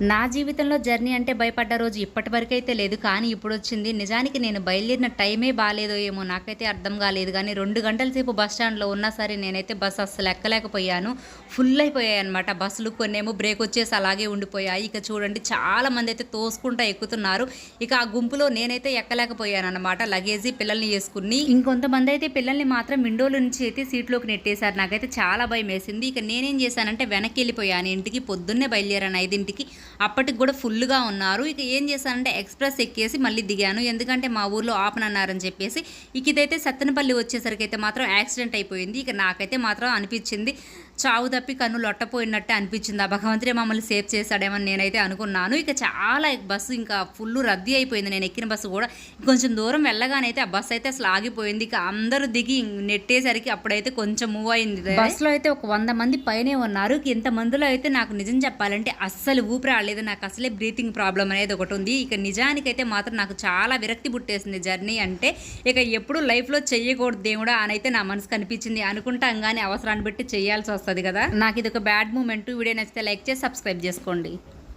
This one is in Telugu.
నా జీవితంలో జర్నీ అంటే భయపడ్డ రోజు ఇప్పటి లేదు కానీ ఇప్పుడు వచ్చింది నిజానికి నేను బయలుదేరిన టైమే బాగాలేదో ఏమో నాకైతే అర్థం కాలేదు. కానీ రెండు గంటల సేపు బస్ స్టాండ్లో ఉన్నా సరే నేనైతే బస్సు అస్సలు ఎక్కలేకపోయాను. ఫుల్ అయిపోయాయి అనమాట బస్సులు కొన్నేమో బ్రేక్ వచ్చేసి అలాగే ఉండిపోయాయి. ఇక చూడండి చాలా మంది అయితే తోసుకుంటా ఎక్కుతున్నారు. ఇక ఆ గుంపులో నేనైతే ఎక్కలేకపోయాను అనమాట లగేజీ పిల్లల్ని వేసుకుని ఇంకొంతమంది అయితే పిల్లల్ని మాత్రం విండోల నుంచి అయితే సీట్లోకి నెట్టేశారు. నాకైతే చాలా భయం వేసింది ఇక నేనేం చేశానంటే వెనక్కి వెళ్ళిపోయాను. ఇంటికి పొద్దున్నే బయలుదేరాను. ఐదింటికి. అప్పటికి కూడా ఫుల్గా ఉన్నారు. ఇక ఏం చేశానంటే ఎక్స్ప్రెస్ ఎక్కేసి మళ్ళీ దిగాను. ఎందుకంటే మా ఊర్లో ఆపనన్నారని చెప్పేసి ఇక ఇదైతే సత్తెనపల్లి వచ్చేసరికి అయితే మాత్రం యాక్సిడెంట్ అయిపోయింది. ఇక నాకైతే మాత్రం అనిపించింది. చావు తప్పి కన్ను లొట్టపోయినట్టే అనిపించింది. ఆ భగవంతుడే మమ్మల్ని సేవ్ చేశాడేమని నేనైతే అనుకున్నాను. ఇక చాలా బస్సు ఇంకా ఫుల్ రద్దీ అయిపోయింది. నేను ఎక్కిన బస్సు కూడా కొంచెం దూరం వెళ్ళగానైతే ఆ బస్సు అయితే అసలు ఆగిపోయింది. ఇక అందరూ దిగి నెట్టేసరికి అప్పుడైతే కొంచెం మూవ్ అయింది. బస్సులో అయితే ఒక వంద మంది పైనే ఉన్నారు. ఇంతమందిలో అయితే నాకు నిజం చెప్పాలంటే అస్సలు ఊపిరి రాలేదు నాకు అసలే బ్రీతింగ్ ప్రాబ్లం అనేది ఒకటి ఉంది. ఇక నిజానికైతే మాత్రం నాకు చాలా విరక్తి పుట్టేసింది జర్నీ అంటే ఇక ఎప్పుడు లైఫ్లో చేయకూడదు దేవుడా అని అయితే నా మనసు కనిపించింది అనుకుంటాం కానీ అవసరాన్ని బట్టి చేయాల్సి వస్తుంది. వస్తుంది కదా? నాకు ఇది ఒక బ్యాడ్ మూమెంట్. వీడియో నచ్చితే లైక్ చేసి సబ్స్క్రైబ్ చేసుకోండి.